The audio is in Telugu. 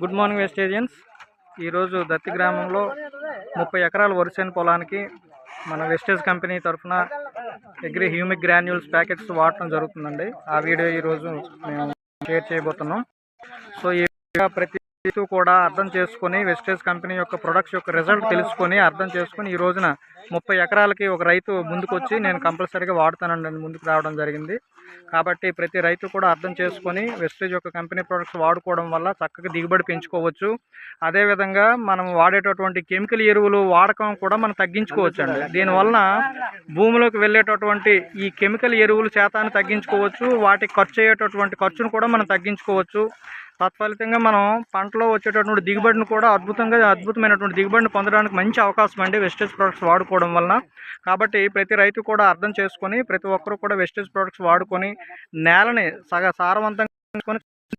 గుడ్ మార్నింగ్ వెస్టేజియన్స్ ఈరోజు దత్తి గ్రామంలో ముప్పై ఎకరాల వరిసేను పొలానికి మన వెస్టేజ్ కంపెనీ తరఫున అగ్రి హ్యూమిక్ గ్రాన్యూల్స్ ప్యాకెట్స్ వాడటం జరుగుతుందండి. ఆ వీడియో ఈరోజు మేము షేర్ చేయబోతున్నాం. సో ఈ ప్రతి కూడా అర్థం చేసుకొని వెస్టేజ్ కంపెనీ యొక్క ప్రొడక్ట్స్ యొక్క రిజల్ట్ తెలుసుకొని అర్థం చేసుకొని ఈ రోజున ముప్పై ఎకరాలకి ఒక రైతు ముందుకొచ్చి నేను కంపల్సరీగా వాడుతానండి ముందుకు రావడం జరిగింది. కాబట్టి ప్రతి రైతు కూడా అర్థం చేసుకొని వెస్టేజ్ యొక్క కంపెనీ ప్రొడక్ట్స్ వాడుకోవడం వల్ల చక్కగా దిగుబడి పెంచుకోవచ్చు. అదేవిధంగా మనం వాడేటటువంటి కెమికల్ ఎరువులు వాడకం కూడా మనం తగ్గించుకోవచ్చు అండి దీనివలన భూమిలోకి వెళ్ళేటటువంటి ఈ కెమికల్ ఎరువులు శాతాన్ని తగ్గించుకోవచ్చు. వాటికి ఖర్చు అయ్యేటటువంటి ఖర్చును కూడా మనం తగ్గించుకోవచ్చు. తత్ఫలితంగా మనం పంటలో వచ్చేటటువంటి దిగుబడిని కూడా అద్భుతంగా అద్భుతమైనటువంటి దిగుబడిని పొందడానికి మంచి అవకాశం అండి వెస్టేజ్ ప్రొడక్ట్స్ వాడుకోవడం వలన. కాబట్టి ప్రతి రైతు కూడా అర్థం చేసుకొని ప్రతి ఒక్కరూ కూడా వెస్టేజ్ ప్రొడక్ట్స్ వాడుకొని నేలని సగ సారవంతంగా